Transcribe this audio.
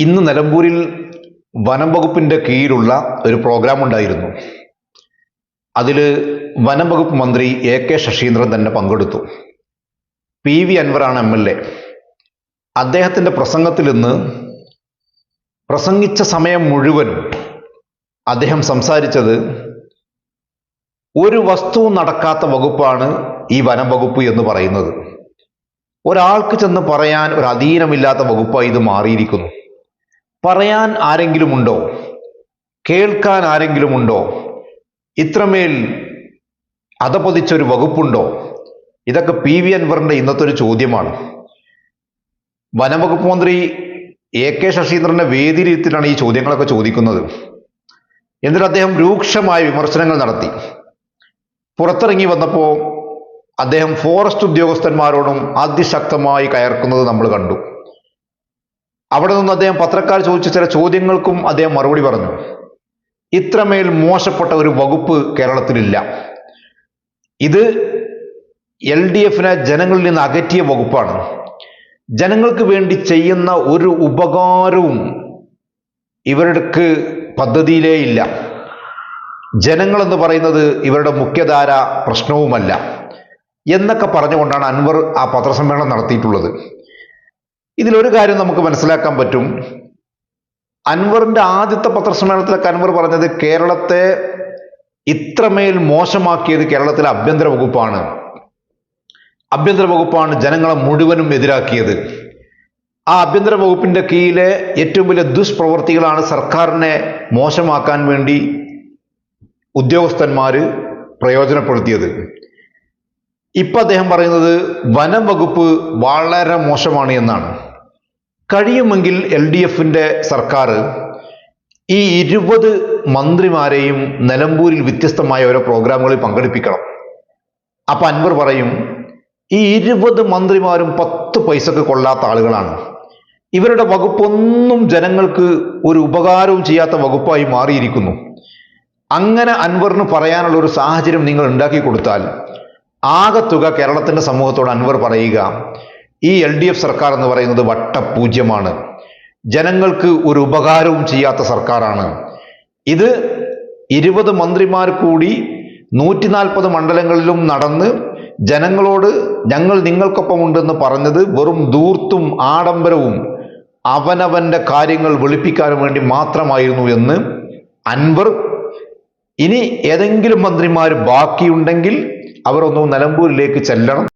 ഇന്ന് നിലമ്പൂരിൽ വനം വകുപ്പിന്റെ കീഴിലുള്ള ഒരു പ്രോഗ്രാം ഉണ്ടായിരുന്നു. അതിൽ വനം വകുപ്പ് മന്ത്രി എ കെ ശശീന്ദ്രൻ തന്നെ പങ്കെടുത്തു. പി വി അൻവറാണ് എം എൽ എ. അദ്ദേഹത്തിന്റെ പ്രസംഗത്തിൽ നിന്ന് പ്രസംഗിച്ച സമയം മുഴുവൻ അദ്ദേഹം സംസാരിച്ചത് ഒരു വസ്തു നടക്കാത്ത വകുപ്പാണ് ഈ വനം വകുപ്പ് എന്ന് പറയുന്നത്. ഒരാൾക്ക് ചെന്ന് പറയാൻ ഒരു അധീനമില്ലാത്ത വകുപ്പായി ഇത് മാറിയിരിക്കുന്നു. പറയാൻ ആരെങ്കിലും ഉണ്ടോ കേൾക്കാൻ ആരെങ്കിലും ഉണ്ടോ ഇത്രമേൽ അതപതിച്ചൊരു വകുപ്പുണ്ടോ? ഇതൊക്കെ പി വി അൻവറിന്റെ ഇന്നത്തെ ഒരു ചോദ്യമാണ്. വനംവകുപ്പ് മന്ത്രി എ കെ ശശീന്ദ്രന്റെ വേദിയിലിരുത്തിലാണ് ഈ ചോദ്യങ്ങളൊക്കെ ചോദിക്കുന്നത്. എന്നിട്ട് അദ്ദേഹം രൂക്ഷമായ വിമർശനങ്ങൾ നടത്തി. പുറത്തിറങ്ങി വന്നപ്പോൾ അദ്ദേഹം ഫോറസ്റ്റ് ഉദ്യോഗസ്ഥന്മാരോടും അതിശക്തമായി കയർക്കുന്നത് നമ്മൾ കണ്ടു. അവിടെ നിന്ന് അദ്ദേഹം പത്രക്കാർ ചോദിച്ച ചില ചോദ്യങ്ങൾക്കും അദ്ദേഹം മറുപടി പറഞ്ഞു. ഇത്രമേൽ മോശപ്പെട്ട ഒരു വകുപ്പ് കേരളത്തിലില്ല. ഇത് എൽ ഡി എഫിനെ ജനങ്ങളിൽ നിന്ന് അകറ്റിയ വകുപ്പാണ്. ജനങ്ങൾക്ക് വേണ്ടി ചെയ്യുന്ന ഒരു ഉപകാരവും ഇവർക്ക് പദ്ധതിയിലേ ഇല്ല. ജനങ്ങളെന്ന് പറയുന്നത് ഇവരുടെ മുഖ്യധാര പ്രശ്നവുമല്ല. എന്നൊക്കെ പറഞ്ഞുകൊണ്ടാണ് അൻവർ ആ പത്രസമ്മേളനം നടത്തിയിട്ടുള്ളത്. ഇതിലൊരു കാര്യം നമുക്ക് മനസ്സിലാക്കാൻ പറ്റും. അൻവറിന്റെ ആദ്യത്തെ പത്രസമ്മേളനത്തിലൊക്കെ അൻവർ പറഞ്ഞത് കേരളത്തെ ഇത്രമേൽ മോശമാക്കിയത് കേരളത്തിലെ ആഭ്യന്തര വകുപ്പാണ്. ആഭ്യന്തര വകുപ്പാണ് ജനങ്ങളെ മുഴുവനും എതിരാക്കിയത്. ആ ആഭ്യന്തര വകുപ്പിന്റെ കീഴിലെ ഏറ്റവും വലിയ ദുഷ്പ്രവർത്തികളാണ് സർക്കാരിനെ മോശമാക്കാൻ വേണ്ടി ഉദ്യോഗസ്ഥന്മാർ പ്രയോജനപ്പെടുത്തിയത്. ഇപ്പൊ അദ്ദേഹം പറയുന്നത് വനം വകുപ്പ് വളരെ മോശമാണ് എന്നാണ്. കഴിയുമെങ്കിൽ എൽ ഡി എഫിന്റെ സർക്കാർ ഈ ഇരുപത് മന്ത്രിമാരെയും നിലമ്പൂരിൽ വ്യത്യസ്തമായ ഓരോ പ്രോഗ്രാമുകളിൽ പങ്കെടുപ്പിക്കണം. അപ്പൊ അൻവർ പറയും ഈ ഇരുപത് മന്ത്രിമാരും പത്ത് പൈസക്ക് കൊള്ളാത്ത ആളുകളാണ്. ഇവരുടെ വകുപ്പൊന്നും ജനങ്ങൾക്ക് ഒരു ഉപകാരവും ചെയ്യാത്ത വകുപ്പായി മാറിയിരിക്കുന്നു. അങ്ങനെ അൻവറിന് പറയാനുള്ള ഒരു സാഹചര്യം നിങ്ങൾ ഉണ്ടാക്കി കൊടുത്താൽ ആകെ തുക കേരളത്തിന്റെ സമൂഹത്തോട് അൻവർ പറയുക ഈ എൽ ഡി എഫ് സർക്കാർ എന്ന് പറയുന്നത് വട്ടപൂജ്യമാണ്. ജനങ്ങൾക്ക് ഒരു ഉപകാരവും ചെയ്യാത്ത സർക്കാരാണ്. ഇത് ഇരുപത് മന്ത്രിമാർ കൂടി നൂറ്റി നാൽപ്പത് മണ്ഡലങ്ങളിലും നടന്ന് ജനങ്ങളോട് ഞങ്ങൾ നിങ്ങൾക്കൊപ്പമുണ്ടെന്ന് പറഞ്ഞത് വെറും ദൂർത്തും ആഡംബരവും അവനവന്റെ കാര്യങ്ങൾ വെളുപ്പിക്കാൻ വേണ്ടി മാത്രമായിരുന്നു എന്ന് അൻവർ. ഇനി ഏതെങ്കിലും മന്ത്രിമാർ ബാക്കിയുണ്ടെങ്കിൽ അവരൊന്നും നിലമ്പൂരിലേക്ക് ചെല്ലണം.